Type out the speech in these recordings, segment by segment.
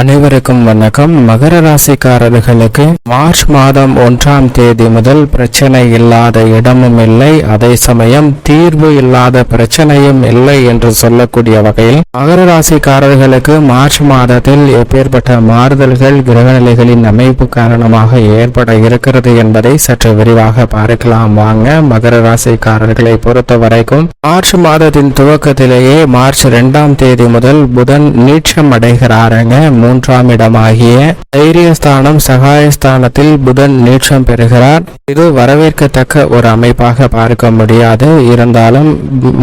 அனைவருக்கும் வணக்கம். மகர ராசிக்காரர்களுக்கு மார்ச் மாதம் ஒன்றாம் தேதி முதல் பிரச்சனை இல்லாத இடமும் இல்லை. அதே சமயம் தீர்வு இல்லாத பிரச்சனையும் இல்லை என்று சொல்லக்கூடிய வகையில் மகர ராசிக்காரர்களுக்கு மார்ச் மாதத்தில் எப்பேற்பட்ட மாறுதல்கள் கிரகநிலைகளின் அமைப்பு காரணமாக ஏற்பட இருக்கிறது என்பதை சற்று விரிவாக பார்க்கலாம். வாங்க மகர ராசிக்காரர்களை பொறுத்த வரைக்கும் மார்ச் மாதத்தின் துவக்கத்திலேயே மார்ச் இரண்டாம் தேதி முதல் புதன் நீட்சம் அடைகிறாருங்க. மூன்றாம் இடமாகிய தைரியஸ்தானம் சகாயஸ்தானத்தில் புதன் நீட்சம் பெறுகிறார். இது வரவேற்கத்தக்க ஒரு அமைப்பாக பார்க்க முடியாது. இருந்தாலும்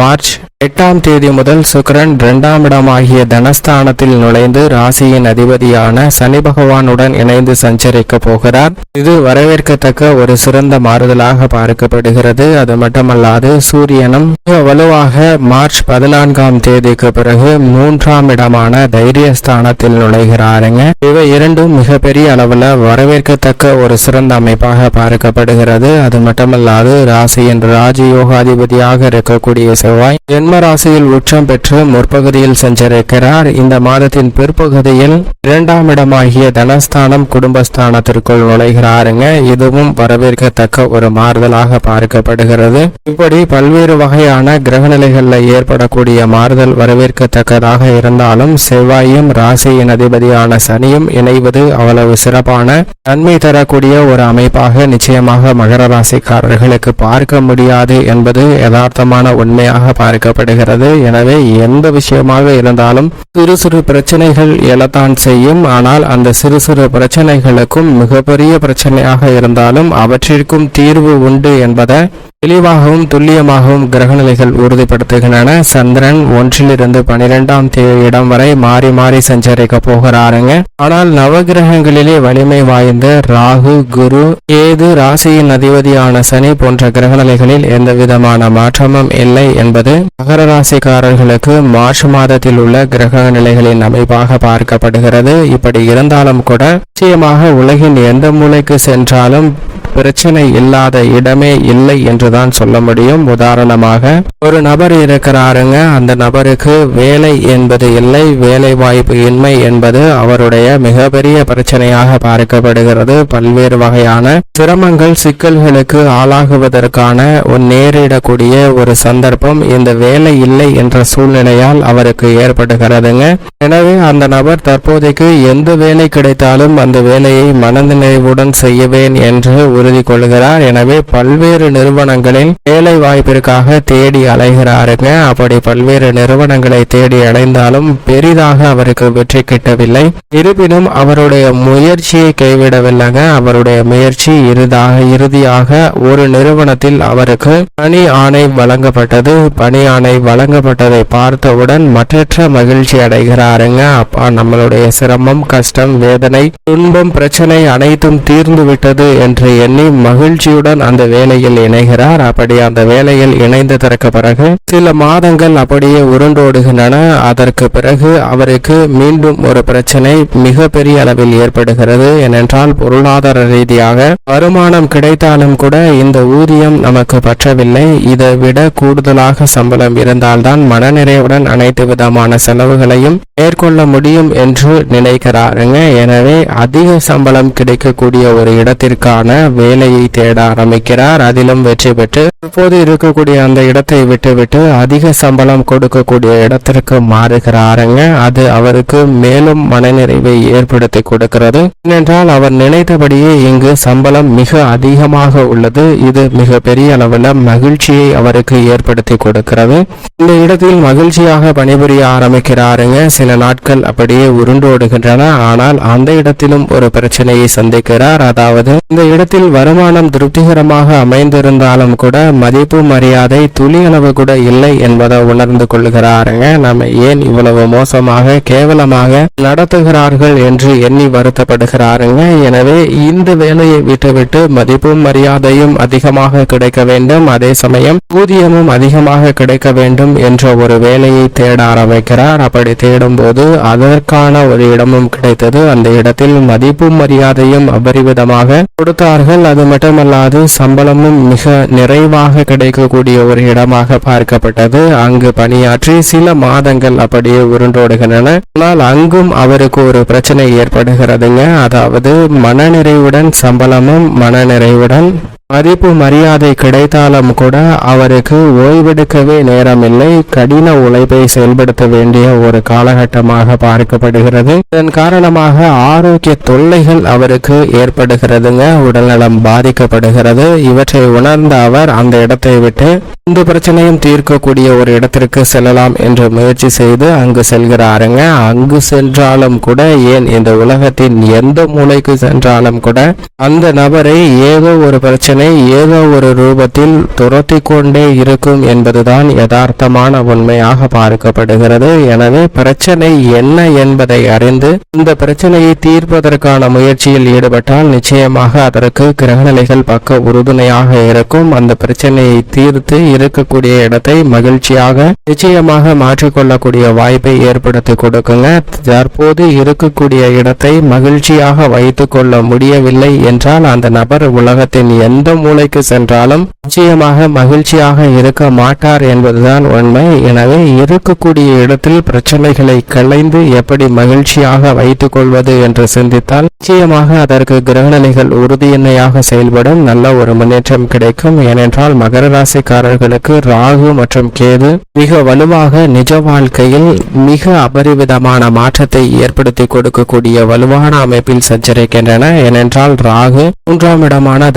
மார்ச் எட்டாம் தேதி முதல் சுக்கிரன் இரண்டாம் இடமாகிய தனஸ்தானத்தில் நுழைந்து ராசியின் அதிபதியான சனி பகவானுடன் இணைந்து சஞ்சரிக்க போகிறார். இது வரவேற்கத்தக்க ஒரு சிறந்த மாறுதலாக பார்க்கப்படுகிறது. அது மட்டுமல்லாது சூரியனும் வலுவாக மார்ச் பதினான்காம் தேதிக்கு பிறகு மூன்றாம் இடமான தைரியஸ்தானத்தில் நுழைகிறாருங்க. இவை இரண்டும் மிகப்பெரிய அளவில் வரவேற்கத்தக்க ஒரு சிறந்த அமைப்பாக பார்க்கப்படுகிறது. அது மட்டுமல்லாது ராசியின் ராஜயோகாதிபதியாக இருக்கக்கூடிய செவ்வாய் ஜென்ம ராசியில் உச்சம் பெற்று முற்பகுதியில் சஞ்சரிக்கிறார் இந்த மாதத்தின் பிற்பகுதியில் இரண்டாம் இடமாகிய தனஸ்தானம் குடும்பஸ்தானத்திற்குள் நுழைகிறாருங்க. இதுவும் வரவேற்கத்தக்க ஒரு மாறுதலாக பார்க்கப்படுகிறது. இப்படி பல்வேறு வகையான கிரகநிலைகளில் ஏற்படக்கூடிய மாறுதல் வரவேற்கத்தக்கதாக இருந்தாலும் செவ்வாயும் ராசியின் அதிபதியான சனியும் இணைவது அவ்வளவு சிறப்பான நன்மை தரக்கூடிய ஒரு அமைப்பாக நிச்சயமாக மகர ராசிக்காரர்களுக்கு பார்க்க முடியாது என்பது யதார்த்தமான உண்மையாக பார்க்க பார்க்கப்படுகிறது எனவே எந்த விஷயமாக இருந்தாலும் சிறு சிறு பிரச்சனைகள் எழத்தான் செய்யும். ஆனால் அந்த சிறு சிறு பிரச்சனைகளுக்கும் மிகப்பெரிய பிரச்சனையாக இருந்தாலும் அவற்றிற்கும் தீர்வு உண்டு என்பதை தெளிவாகவும் துல்லியமாகவும் கிரகநிலைகள் உறுதிப்படுத்துகின்றன. சந்திரன் ஒன்றிலிருந்து பனிரெண்டாம் இடம் வரை மாறி மாறி சஞ்சரிக்க போகிறாருங்க. ஆனால் நவகிரகங்களிலே வலிமை வாய்ந்த ராகு குரு ஏது ராசியின் அதிபதியான சனி போன்ற கிரகநிலைகளில் எந்த விதமான மாற்றமும் இல்லை என்பது மகர ராசிக்காரர்களுக்கு மார்ச் மாதத்தில் உள்ள கிரக நிலைகளின் அமைப்பாக பார்க்கப்படுகிறது. இப்படி இருந்தாலும் கூட நிச்சயமாக உலகின் எந்த மூலைக்கு சென்றாலும் பிரச்சனை இல்லாத இடமே இல்லை என்றுதான் சொல்ல முடியும். உதாரணமாக ஒரு நபர் இருக்கிறாருங்க. அந்த நபருக்கு வேலை என்பது இல்லை. வேலை வாய்ப்பு இன்மை என்பது அவருடைய மிகப்பெரிய பிரச்சனையாக பார்க்கப்படுகிறது. பல்வேறு வகையான சிரமங்கள் சிக்கல்களுக்கு ஆளாகுவதற்கான ஒரு நேரிடக்கூடிய ஒரு சந்தர்ப்பம் இந்த வேலை இல்லை என்ற சூழ்நிலையால் அவருக்கு ஏற்படுகிறதுங்க. எனவே அந்த நபர் தற்போதைக்கு எந்த வேலை கிடைத்தாலும் அந்த வேலையை மனநிறைவுடன் செய்யவேன் என்று உறுதி கொள்கிறார் எனவே பல்வேறு நிறுவனங்களில் வேலை வாய்ப்பிற்காக தேடி அலைகிறாருங்க. அப்படி பல்வேறு நிறுவனங்களை தேடி அடைந்தாலும் பெரிதாக அவருக்கு வெற்றி கிட்டவில்லை. இருப்பினும் அவருடைய முயற்சியை கைவிடவில்லைங்க. அவருடைய முயற்சி இறுதாக இறுதியாக ஒரு நிறுவனத்தில் அவருக்கு பணி ஆணை வழங்கப்பட்டது. பணி ஆணை வழங்கப்பட்டதை பார்த்தவுடன் மற்றற்ற மகிழ்ச்சி அடைகிறாருங்க. அப்பா நம்மளுடைய சிரமம் கஷ்டம் வேதனை துன்பம் பிரச்சனை அனைத்தும் தீர்ந்து விட்டது என்று எண்ண மகிழ்ச்சியுடன் அந்த வேலையில் இணைகிறார். அப்படி அந்த வேலையில் இணைந்ததற்கு பிறகு சில மாதங்கள் அப்படியே உருண்டோடுகின்றன. அதற்கு பிறகு அவருக்கு மீண்டும் ஒரு பிரச்சனை மிக பெரிய அளவில் ஏற்படுகிறது. ஏனென்றால் பொருளாதார ரீதியாக வருமானம் கிடைத்தாலும் கூட இந்த ஊதியம் நமக்கு பற்றவில்லை. இதை விட கூடுதலாக சம்பளம் இருந்தால்தான் மனநிறைவுடன் அனைத்து விதமான செலவுகளையும் மேற்கொள்ள முடியும் என்று நினைக்கிறாருங்க. எனவே அதிக சம்பளம் கிடைக்கக்கூடிய ஒரு இடத்திற்கான வேலையை தேட ஆரம்பிக்கிறார். அதிலும் வெற்றி பெற்று இப்போது இருக்கக்கூடிய அந்த இடத்தை விட்டுவிட்டு அதிக சம்பளம் கொடுக்கக்கூடிய இடத்திற்கு மாறுகிறாருங்க. அது அவருக்கு மேலும் மனநிறைவை ஏற்படுத்தி கொடுக்கிறது. ஏனென்றால் அவர் நினைத்தபடியே இங்கு சம்பளம் மிக அதிகமாக உள்ளது. இது மிக பெரிய அளவில் மகிழ்ச்சியை அவருக்கு ஏற்படுத்தி கொடுக்கிறது. இந்த இடத்தில் மகிழ்ச்சியாக பணிபுரிய ஆரம்பிக்கிறாருங்க. சில நாட்கள் அப்படியே உருண்டோடுகின்றன. ஆனால் அந்த இடத்திலும் ஒரு பிரச்சனையை சந்திக்கிறார். அதாவது இந்த இடத்தில் வருமானம் திருப்திகரமாக அமைந்திருந்தாலும் கூட மதிப்பு மரியாதை துளி அளவு கூட இல்லை என்பதை உணர்ந்து கொள்கிறாருங்க. நம்ம ஏன் இவ்வளவு மோசமாக கேவலமாக நடத்துகிறார்கள் என்று எண்ணி வருத்தப்படுகிறாருங்க. எனவே இந்த வேலையை விட்டுவிட்டு மதிப்பும் மரியாதையும் அதிகமாக கிடைக்க வேண்டும். அதே சமயம் ஊதியமும் அதிகமாக கிடைக்க வேண்டும் என்ற ஒரு வேலையை தேட ஆரம்பிக்கிறார். அப்படி தேடும் போது அதற்கான ஒரு இடமும் கிடைத்தது. அந்த இடத்தில் மதிப்பும் மரியாதையும் அபரிவிதமாக கொடுத்தார்கள். கொடுப்பார்கள் அது மட்டுமல்லாது சம்பளமும் மிக நிறைவாக கிடைக்கக்கூடிய ஒரு இடமாக பார்க்கப்பட்டது. அங்கு பணியாற்றி சில மாதங்கள் அப்படியே உருண்டோடுகின்றன. ஆனால் அங்கும் அவருக்கு ஒரு பிரச்சனை ஏற்படுகிறதுங்க. அதாவது மனநிறைவுடன் சம்பளமும் மனநிறைவுடன் மதிப்பு மரியாதை கிடைத்தாலும் கூட அவருக்கு ஓய்வெடுக்கவே நேரமில்லை. கடின உழைப்பை செயல்படுத்த வேண்டிய ஒரு காலகட்டமாக பார்க்கப்படுகிறது. இதன் காரணமாக ஆரோக்கிய தொல்லைகள் அவருக்கு ஏற்படுகிறதுங்க. உடல்நலம் பாதிக்கப்படுகிறது. இவற்றை உணர்ந்த அவர் அந்த இடத்தை விட்டு இந்த பிரச்சனையும் தீர்க்கக்கூடிய ஒரு இடத்திற்கு செல்லலாம் என்று முயற்சி செய்து அங்கு செல்கிறாருங்க. அங்கு சென்றாலும் கூட ஏன் இந்த உலகத்தின் எந்த மூலைக்கு சென்றாலும் கூட அந்த நபரை ஏதோ ஒரு பிரச்சனை ஏதோ ஒரு ரூபத்தில் துரத்தி கொண்டே இருக்கும் என்பதுதான் யதார்த்தமான உண்மையாக பார்க்கப்படுகிறது. எனவே பிரச்சனை என்ன என்பதை அறிந்து இந்த பிரச்சனையை தீர்ப்பதற்கான முயற்சியில் ஈடுபட்டால் நிச்சயமாக அதற்கு கிரகநிலைகள் பக்க உறுதுணையாக இருக்கும். அந்த பிரச்சனையை தீர்த்து இருக்கக்கூடிய இடத்தை மகிழ்ச்சியாக நிச்சயமாக மாற்றிக்கொள்ளக்கூடிய வாய்ப்பை ஏற்படுத்தி கொடுக்குங்க. தற்போது இருக்கக்கூடிய இடத்தை மகிழ்ச்சியாக வைத்துக் கொள்ள முடியவில்லை என்றால் அந்த நபர் உலகத்தின் எந்த மூலைக்கு சென்றாலும் நிச்சயமாக மகிழ்ச்சியாக இருக்க மாட்டார் என்பதுதான் உண்மை. எனவே இருக்கக்கூடிய இடத்தில் பிரச்சனைகளை களைந்து எப்படி மகிழ்ச்சியாக வைத்துக் கொள்வது என்று சிந்தித்தால் நிச்சயமாக அதற்கு கிரகணிகள் உறுதியின்மையாக செயல்படும். நல்ல ஒரு முன்னேற்றம் கிடைக்கும். ஏனென்றால் மகர ராசிக்காரர்களுக்கு ராகு மற்றும் கேது மிக வலுவாக நிஜ வாழ்க்கையில் மிக அபரிவிதமான மாற்றத்தை ஏற்படுத்தி கொடுக்கக்கூடிய வலுவான அமைப்பில் சஞ்சரிக்கின்றன. ஏனென்றால் ராகு மூன்றாம் இடமான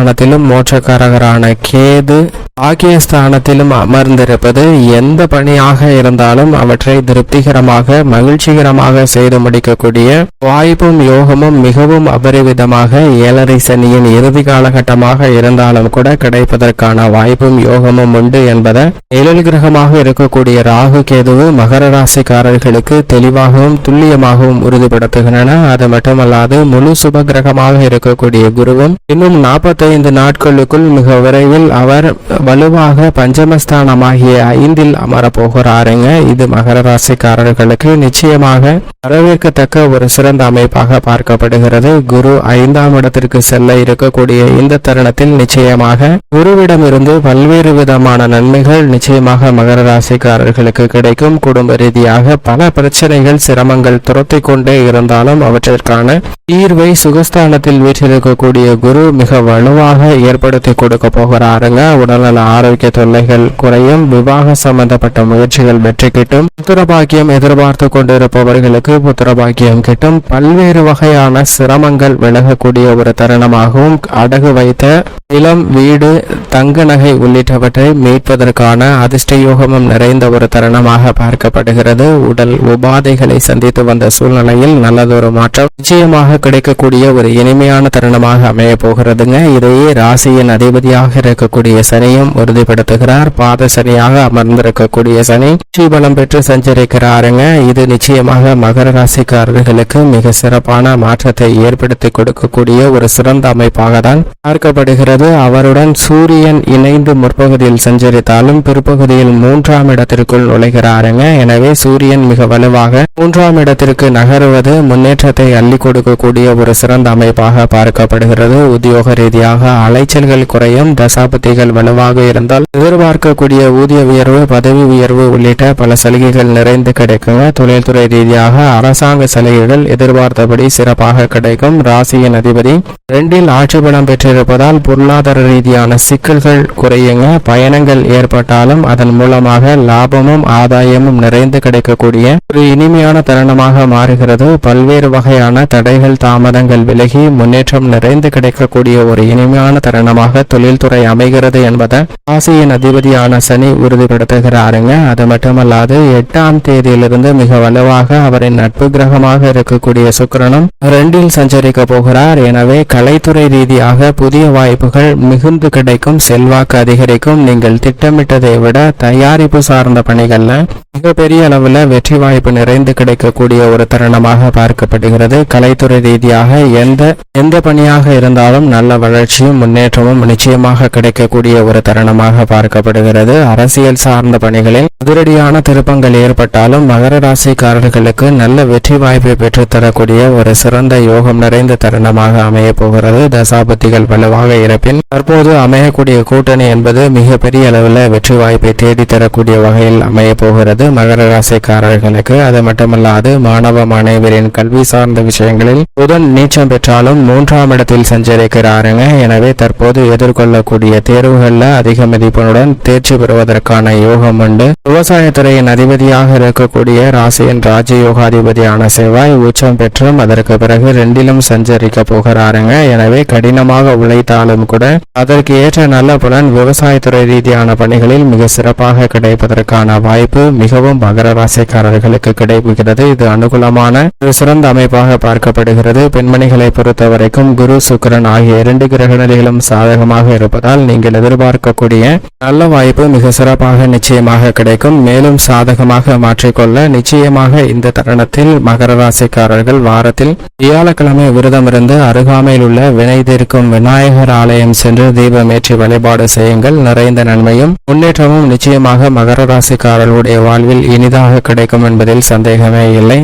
ஸ்தானத்திலும் மோட்சக்காரகரான கேது ஆகிய ஸ்தானத்திலும் அமர்ந்திருப்பது எந்த பணியாக இருந்தாலும் அவற்றை திருப்திகரமாக மகிழ்ச்சிகரமாக செய்து முடிக்கக்கூடிய வாய்ப்பும் யோகமும் மிகவும் அபரிவிதமாக ஏழரை சனியின் இறுதி காலகட்டமாக இருந்தாலும் கூட கிடைப்பதற்கான வாய்ப்பும் யோகமும் உண்டு என்பதை நிழல் கிரகமாக இருக்கக்கூடிய ராகு கேதுவு மகர ராசிக்காரர்களுக்கு தெளிவாகவும் துல்லியமாகவும் உறுதிப்படுத்துகின்றன. அது மட்டுமல்லாது முழு சுப கிரகமாக இருக்கக்கூடிய குருவும் இன்னும் நாற்பத்தைந்து நாட்களுக்குள் மிக விரைவில் அவர் வலுவாக பஞ்சமஸ்தானமாகிய ஐந்தில் அமரப்போகிறாருங்க. இது மகர ராசிக்காரர்களுக்கு நிச்சயமாக வரவேற்கத்தக்க ஒரு சிறந்த அமைப்பாக பார்க்கப்படுகிறது. குரு ஐந்தாம் இடத்திற்கு செல்ல இருக்கக்கூடிய இந்த தருணத்தில் நிச்சயமாக குருவிடமிருந்து பல்வேறு விதமான நன்மைகள் நிச்சயமாக மகர ராசிக்காரர்களுக்கு கிடைக்கும். குடும்ப ரீதியாக பல பிரச்சனைகள் சிரமங்கள் துரத்தி கொண்டே இருந்தாலும் அவற்றிற்கான தீர்வை சுகஸ்தானத்தில் வீற்றிருக்கக்கூடிய குரு மிக வலுவாக ஏற்படுத்தி கொடுக்க போகிறாருங்க உடல்நல ஆரோக்கிய தொல்லைகள் குறையும் விவாக சம்பந்தப்பட்ட முயற்சிகள் வெற்றி கிட்டும் புத்திரபாக்கியம் எதிர்பார்த்து கொண்டிருப்பவர்களுக்கு புத்திரபாக்கியம் கிட்டும். பல்வேறு வகையான சிரமங்கள் விலகக்கூடிய ஒரு தருணமாகவும் அடகு வைத்த நிலம் வீடு தங்க நகை உள்ளிட்டவற்றை மீட்பதற்கான அதிர்ஷ்டயோகமும் நிறைந்த ஒரு தருணமாக பார்க்கப்படுகிறது. உடல் உபாதைகளை சந்தித்து வந்த சூழ்நிலையில் நல்லதொரு மாற்றம் நிச்சயமாக கிடைக்கக்கூடிய ஒரு இனிமையான தருணமாக அமைய போகிறதுங்க இதையே ராசியின் அதிபதியாக இருக்கக்கூடிய சனியும் உறுதிப்படுத்துகிறார். பாத சனியாக அமர்ந்திருக்கக்கூடிய சனி ஸ்ரீபலம் பெற்று சஞ்சரிக்கிறாருங்க. இது நிச்சயமாக மகர ராசிக்காரர்களுக்கு மிக சிறப்பான மாற்றத்தை ஏற்படுத்தி கொடுக்கக்கூடிய ஒரு சிறந்த அமைப்பாக தான் பார்க்கப்படுகிறது. அவருடன் சூரியன் இணைந்து முற்பகுதியில் சஞ்சரித்தாலும் பிற்பகுதியில் மூன்றாம் இடத்திற்குள் நுழைகிறாருங்க. எனவே சூரியன் மிக வலுவாக மூன்றாம் இடத்திற்கு நகருவது முன்னேற்றத்தை அள்ளி கொடுக்கக்கூடிய ஒரு சிறந்த அமைப்பாக பார்க்கப்படுகிறது. உத்தியோக ரீதியாக அலைச்சல்கள் குறையும். தசாபதிகள் வலுவாக இருந்தால் எதிர்பார்க்கக்கூடிய ஊதிய உயர்வு பதவி உயர்வு உள்ளிட்ட பல சலுகைகள் நிறைந்து கிடைக்குங்க. தொழில்துறை ரீதியாக அரசாங்க சலுகைகள் எதிர்பார்த்தபடி சிறப்பாக கிடைக்கும். ராசியின் அதிபதி ரெண்டில் ஆட்சி பலம் பெற்றிருப்பதால் பொருள் பொருளாதார ரீதியான சிக்கல்கள் குறையுங்க பயணங்கள் ஏற்பட்டாலும் அதன் மூலமாக லாபமும் ஆதாயமும் நிறைந்து கிடைக்கக்கூடிய ஒரு இனிமையான தருணமாக மாறுகிறது. பல்வேறு வகையான தடைகள் தாமதங்கள் விலகி முன்னேற்றம் நிறைந்து கிடைக்கக்கூடிய ஒரு இனிமையான தருணமாக தொழில்துறை அமைகிறது என்பதை ராசியின் அதிபதியான சனி உறுதிப்படுத்துகிறாருங்க. அது மட்டுமல்லாது எட்டாம் தேதியிலிருந்து மிக வலுவாக அவரின் நட்பு கிரகமாக இருக்கக்கூடிய சுக்கரனும் ரெண்டில் சஞ்சரிக்க போகிறார். எனவே கலைத்துறை ரீதியாக புதிய வாய்ப்புகள் பலன்கள் மிகுந்து கிடைக்கும் செல்வாக்கு அதிகரிக்கும். நீங்கள் திட்டமிட்டதை விட தயாரிப்பு சார்ந்த பணிகள்ல மிகப்பெரிய அளவுல வெற்றி வாய்ப்பு நிறைந்து கிடைக்கக்கூடிய ஒரு தருணமாக பார்க்கப்படுகிறது. கலைத்துறை ரீதியாக எந்த எந்த பணியாக இருந்தாலும் நல்ல வளர்ச்சியும் முன்னேற்றமும் நிச்சயமாக கிடைக்கக்கூடிய ஒரு தருணமாக பார்க்கப்படுகிறது. அரசியல் சார்ந்த பணிகளில் அதிரடியான திருப்பங்கள் ஏற்பட்டாலும் மகர ராசிக்காரர்களுக்கு நல்ல வெற்றி வாய்ப்பை பெற்றுத்தரக்கூடிய ஒரு சிறந்த யோகம் நிறைந்த தருணமாக அமைய போகிறது. தசாபத்திகள் வலுவாக இருப்பின் தற்போது அமையக்கூடிய கூட்டணி என்பது மிகப்பெரிய அளவில் வெற்றி வாய்ப்பை தேடித்தரக்கூடிய வகையில் அமைய போகிறது. மகர ராசிக்காரர்களுக்கு அது மட்டுமல்லாது மாணவ மாணவியரின் கல்வி சார்ந்த விஷயங்களில் புதன் நீச்சம் பெற்றாலும் மூன்றாம் இடத்தில் சஞ்சரிக்கிறாருங்க எனவே தற்போது எதிர்கொள்ளக்கூடிய தேர்வுகளில் அதிக மதிப்பெண்ணுடன் தேர்ச்சி பெறுவதற்கான யோகம் உண்டு. விவசாயத்துறையின் அதிபதியாக இருக்கக்கூடிய ராசியின் ராஜயோகாதிபதியான செவ்வாய் உச்சம் பெற்றும் அதற்கு பிறகு ரெண்டிலும் சஞ்சரிக்க போகிறாருங்க. எனவே கடினமாக உழைத்தாலும் கூட கூட அதற்கு ஏற்ற நல்ல பலன் விவசாயத்துறை ரீதியான பணிகளில் மிக சிறப்பாக கிடைப்பதற்கான வாய்ப்பு மிகவும் மகர ராசிக்காரர்களுக்கு கிடைக்கிறது. இது அனுகூலமான ஒரு சிறந்த அமைப்பாக பார்க்கப்படுகிறது. பெண்மணிகளை பொறுத்த வரைக்கும் குரு சுக்கரன் ஆகிய இரண்டு கிரக நிலைகளும் சாதகமாக இருப்பதால் நீங்கள் எதிர்பார்க்கக்கூடிய நல்ல வாய்ப்பு மிக சிறப்பாக நிச்சயமாக கிடைக்கும். மேலும் சாதகமாக மாற்றிக்கொள்ள நிச்சயமாக இந்த தருணத்தில் மகர ராசிக்காரர்கள் வாரத்தில் வியாழக்கிழமை விரதமிருந்து அருகாமையில் உள்ள வினை தீர்க்கும் விநாயகர் ஆலய ஆலயம் சென்று தீபமேற்றி வழிபாடு செய்யுங்கள். நிறைந்த நன்மையும் முன்னேற்றமும் நிச்சயமாக மகர ராசிக்காரர்களுடைய வாழ்வில் இனிதாக கிடைக்கும் என்பதில் சந்தேகமே இல்லை.